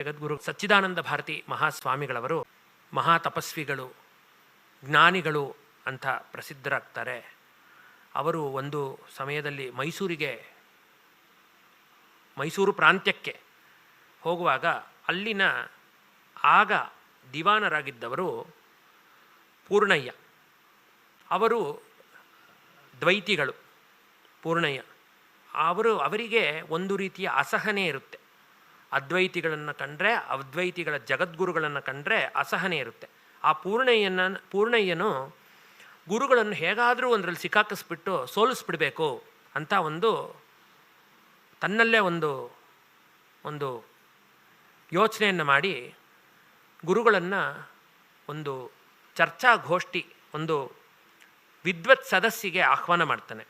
ಜಗದ್ಗುರು ಸಚ್ಚಿದಾನಂದ ಭಾರತಿ ಮಹಾಸ್ವಾಮಿಗಳವರು ಮಹಾ ತಪಸ್ವಿಗಳು ಜ್ಞಾನಿಗಳು ಅಂತ ಪ್ರಸಿದ್ಧರಾಗ್ತಾರೆ. ಅವರು ಒಂದು ಸಮಯದಲ್ಲಿ ಮೈಸೂರಿಗೆ, ಮೈಸೂರು ಪ್ರಾಂತ್ಯಕ್ಕೆ ಹೋಗುವಾಗ ಅಲ್ಲಿನ ಆಗ ದಿವಾನರಾಗಿದ್ದವರು ಪೂರ್ಣಯ್ಯ. ಅವರು ದ್ವೈತಿಗಳು ಪೂರ್ಣಯ್ಯ. ಅವರು, ಅವರಿಗೆ ಒಂದು ರೀತಿಯ ಅಸಹನೆ ಇರುತ್ತೆ. ಅದ್ವೈತಿಗಳನ್ನು ಕಂಡ್ರೆ, ಅದ್ವೈತಿಗಳ ಜಗದ್ಗುರುಗಳನ್ನು ಕಂಡ್ರೆ ಅಸಹನೆ ಇರುತ್ತೆ. ಆ ಪೂರ್ಣಯ್ಯನ, ಪೂರ್ಣಯ್ಯನು ಗುರುಗಳನ್ನು ಹೇಗಾದರೂ ಒಂದರಲ್ಲಿ ಸಿಕ್ಕಾಕಿಸ್ಬಿಟ್ಟು ಸೋಲಿಸ್ಬಿಡಬೇಕು ಅಂತ ಒಂದು, ತನ್ನಲ್ಲೇ ಒಂದು ಒಂದು ಯೋಚನೆಯನ್ನು ಮಾಡಿ ಗುರುಗಳನ್ನು ಒಂದು ಚರ್ಚಾಗೋಷ್ಠಿ, ಒಂದು ವಿದ್ವತ್ ಸದಸ್ಸಿಗೆ ಆಹ್ವಾನ ಮಾಡ್ತಾನೆ.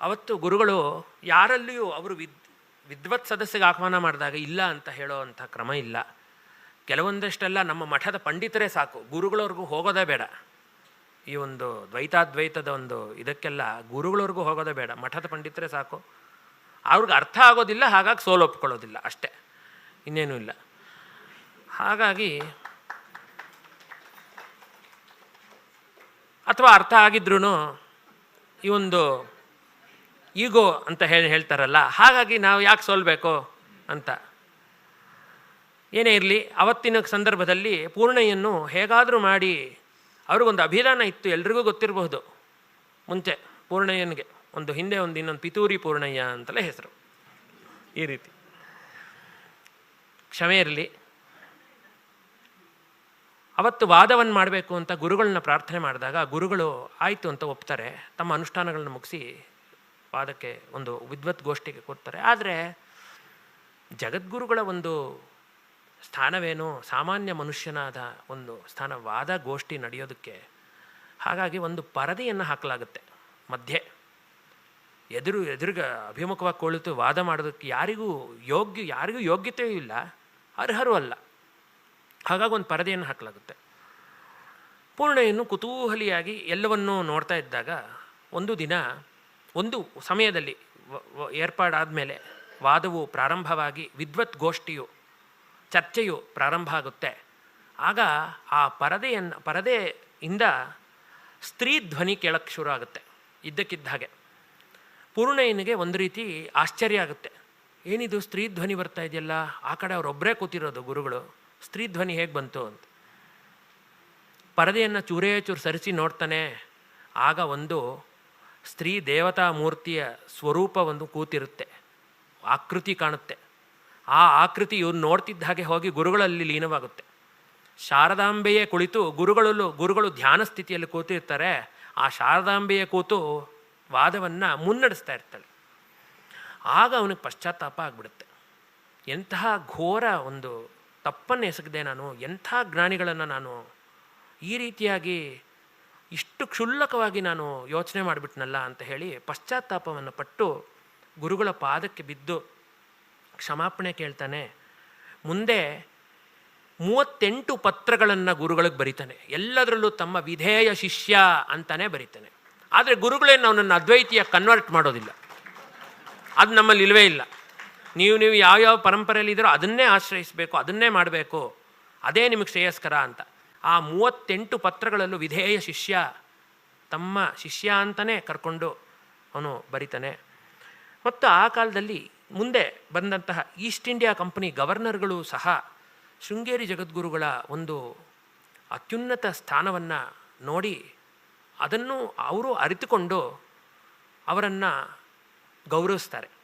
ಅವತ್ತು ಗುರುಗಳು ಯಾರಲ್ಲಿಯೂ ಅವರು ವಿದ್ ವಿದ್ವತ್ ಸದಸ್ಯಗೆ ಆಹ್ವಾನ ಮಾಡಿದಾಗ ಇಲ್ಲ ಅಂತ ಹೇಳೋ ಅಂಥ ಕ್ರಮ ಇಲ್ಲ. ಕೆಲವೊಂದಷ್ಟೆಲ್ಲ ನಮ್ಮ ಮಠದ ಪಂಡಿತರೇ ಸಾಕು. ಗುರುಗಳವ್ರಿಗೂ ಹೋಗೋದೇ ಬೇಡ. ಈ ಒಂದು ದ್ವೈತಾದ್ವೈತದ ಒಂದು ಇದಕ್ಕೆಲ್ಲ ಗುರುಗಳವ್ರಿಗೂ ಹೋಗೋದೇ ಬೇಡ. ಮಠದ ಪಂಡಿತರೇ ಸಾಕು. ಅವ್ರಿಗೆ ಅರ್ಥ ಆಗೋದಿಲ್ಲ, ಹಾಗಾಗಿ ಸೋಲೊಪ್ಕೊಳ್ಳೋದಿಲ್ಲ ಅಷ್ಟೇ. ಇನ್ನೇನೂ ಇಲ್ಲ. ಹಾಗಾಗಿ ಅಥವಾ ಅರ್ಥ ಆಗಿದ್ರೂ ಈ ಒಂದು ಈಗೋ ಅಂತ ಹೇಳಿ ಹೇಳ್ತಾರಲ್ಲ, ಹಾಗಾಗಿ ನಾವು ಯಾಕೆ ಸೋಲ್ಬೇಕು ಅಂತ. ಏನೇ ಇರಲಿ, ಅವತ್ತಿನ ಸಂದರ್ಭದಲ್ಲಿ ಪೂರ್ಣೆಯನ್ನು ಹೇಗಾದರೂ ಮಾಡಿ, ಅವ್ರಿಗೊಂದು ಅಭಿದಾನ ಇತ್ತು, ಎಲ್ರಿಗೂ ಗೊತ್ತಿರಬಹುದು. ಮುಂಚೆ ಪೂರ್ಣಯ್ಯನಿಗೆ, ಒಂದು ಹಿಂದೆ ಒಂದು ಇನ್ನೊಂದು ಪಿತೂರಿ ಪೂರ್ಣಯ್ಯ ಅಂತಲೇ ಹೆಸರು. ಈ ರೀತಿ. ಕ್ಷಮೆ ಇರಲಿ. ಅವತ್ತು ವಾದವನ್ನು ಮಾಡಬೇಕು ಅಂತ ಗುರುಗಳನ್ನ ಪ್ರಾರ್ಥನೆ ಮಾಡಿದಾಗ ಗುರುಗಳು ಆಯಿತು ಅಂತ ಒಪ್ತಾರೆ, ತಮ್ಮ ಅನುಷ್ಠಾನಗಳನ್ನ ಮುಗಿಸಿ ವಾದಕ್ಕೆ ಒಂದು ವಿದ್ವತ್ ಗೋಷ್ಠಿಗೆ ಕೊಡ್ತಾರೆ. ಆದರೆ ಜಗದ್ಗುರುಗಳ ಒಂದು ಸ್ಥಾನವೇನು ಸಾಮಾನ್ಯ ಮನುಷ್ಯನಾದ ಒಂದು ಸ್ಥಾನ ವಾದ ಗೋಷ್ಠಿ ನಡೆಯೋದಕ್ಕೆ ಹಾಗಾಗಿ ಒಂದು ಪರದೆಯನ್ನು ಹಾಕಲಾಗುತ್ತೆ. ಮಧ್ಯೆ ಎದುರು, ಎದುರುಗ ಅಭಿಮುಖವಾಗಿ ಕುಳಿತು ವಾದ ಮಾಡೋದಕ್ಕೆ ಯಾರಿಗೂ ಯೋಗ್ಯ, ಯಾರಿಗೂ ಯೋಗ್ಯತೆಯೂ ಇಲ್ಲ. ಅರ್ಹರು ಅಲ್ಲ. ಹಾಗಾಗಿ ಒಂದು ಪರದೆಯನ್ನು ಹಾಕಲಾಗುತ್ತೆ. ಪೂರ್ಣೆಯನ್ನು ಕುತೂಹಲಿಯಾಗಿ ಎಲ್ಲವನ್ನೂ ನೋಡ್ತಾ ಇದ್ದಾಗ ಒಂದು ದಿನ ಒಂದು ಸಮಯದಲ್ಲಿ ಏರ್ಪಾಡಾದ ಮೇಲೆ ವಾದವು ಪ್ರಾರಂಭವಾಗಿ, ವಿದ್ವತ್ ಗೋಷ್ಠಿಯು, ಚರ್ಚೆಯು ಪ್ರಾರಂಭ ಆಗುತ್ತೆ. ಆಗ ಆ ಪರದೆಯನ್ನು, ಪರದೆಯಿಂದ ಸ್ತ್ರೀ ಧ್ವನಿ ಕೇಳಕ್ಕೆ ಶುರು ಆಗುತ್ತೆ, ಇದ್ದಕ್ಕಿದ್ದ ಹಾಗೆ. ಪೂರ್ಣಯ್ಯನಿಗೆ ಒಂದು ರೀತಿ ಆಶ್ಚರ್ಯ ಆಗುತ್ತೆ. ಏನಿದು ಸ್ತ್ರೀ ಧ್ವನಿ ಬರ್ತಾ ಇದೆಯಲ್ಲ? ಆ ಕಡೆ ಅವರೊಬ್ಬರೇ ಕೂತಿರೋದು ಗುರುಗಳು. ಸ್ತ್ರೀ ಧ್ವನಿ ಹೇಗೆ ಬಂತು ಅಂತ. ಪರದೆಯನ್ನು ಚೂರೇ ಚೂರು ಸರಿಸಿ ನೋಡ್ತಾನೆ. ಆಗ ಒಂದು ಸ್ತ್ರೀ ದೇವತಾ ಮೂರ್ತಿಯ ಸ್ವರೂಪ ಕೂತಿರುತ್ತೆ, ಆಕೃತಿ ಕಾಣುತ್ತೆ. ಆ ಆಕೃತಿ ಇವ್ರು ನೋಡ್ತಿದ್ದ ಹಾಗೆ ಹೋಗಿ ಗುರುಗಳಲ್ಲಿ ಲೀನವಾಗುತ್ತೆ. ಶಾರದಾಂಬೆಯೇ ಕುಳಿತು ಗುರುಗಳಲ್ಲೂ, ಗುರುಗಳು ಧ್ಯಾನ ಸ್ಥಿತಿಯಲ್ಲಿ ಕೂತಿರ್ತಾರೆ, ಆ ಶಾರದಾಂಬೆಯ ಕೂತು ವಾದವನ್ನು ಮುನ್ನಡೆಸ್ತಾ ಇರ್ತಾಳೆ. ಆಗ ಅವನಿಗೆ ಪಶ್ಚಾತ್ತಾಪ ಆಗ್ಬಿಡುತ್ತೆ. ಎಂತಹ ಘೋರ ಒಂದು ತಪ್ಪನ್ನು ಎಸಗದೆ ನಾನು, ಎಂಥ ಜ್ಞಾನಿಗಳನ್ನು ನಾನು ಈ ರೀತಿಯಾಗಿ ಇಷ್ಟು ಕ್ಷುಲ್ಲಕವಾಗಿ ನಾನು ಯೋಚನೆ ಮಾಡಿಬಿಟ್ನಲ್ಲ ಅಂತ ಹೇಳಿ ಪಶ್ಚಾತ್ತಾಪವನ್ನು ಪಟ್ಟು ಗುರುಗಳ ಪಾದಕ್ಕೆ ಬಿದ್ದು ಕ್ಷಮಾಪಣೆ ಕೇಳ್ತಾನೆ. ಮುಂದೆ ಮೂವತ್ತೆಂಟು ಪತ್ರಗಳನ್ನು ಗುರುಗಳಿಗೆ ಬರೀತಾನೆ. ಎಲ್ಲದರಲ್ಲೂ ತಮ್ಮ ವಿಧೇಯ ಶಿಷ್ಯ ಅಂತಾನೆ ಬರೀತಾನೆ. ಆದರೆ ಗುರುಗಳೇನು ಅವನನ್ನು ಅದ್ವೈತಿಯ ಕನ್ವರ್ಟ್ ಮಾಡೋದಿಲ್ಲ. ಅದು ನಮ್ಮಲ್ಲಿ ಇಲ್ಲವೇ ಇಲ್ಲ. ನೀವು ನೀವು ಯಾವ್ಯಾವ ಪರಂಪರೆಯಲ್ಲಿ ಇದ್ದೀರೋ ಅದನ್ನೇ ಆಶ್ರಯಿಸಬೇಕು, ಅದನ್ನೇ ಮಾಡಬೇಕು, ಅದೇ ನಿಮಗೆ ಶ್ರೇಯಸ್ಕರ ಅಂತ. ಆ ಮೂವತ್ತೆಂಟು ಪತ್ರಗಳಲ್ಲೂ ವಿಧೇಯ ಶಿಷ್ಯ ತಮ್ಮ ಶಿಷ್ಯ ಅಂತಲೇ ಕರ್ಕೊಂಡು ಅವನು ಬರಿತಾನೆ. ಮತ್ತು ಆ ಕಾಲದಲ್ಲಿ ಮುಂದೆ ಬಂದಂತಹ ಈಸ್ಟ್ ಇಂಡಿಯಾ ಕಂಪನಿ ಗವರ್ನರ್ಗಳು ಸಹ ಶೃಂಗೇರಿ ಜಗದ್ಗುರುಗಳ ಒಂದು ಅತ್ಯುನ್ನತ ಸ್ಥಾನವನ್ನು ನೋಡಿ ಅದನ್ನು ಅವರು ಅರಿತುಕೊಂಡು ಅವರನ್ನು ಗೌರವಿಸ್ತಾರೆ.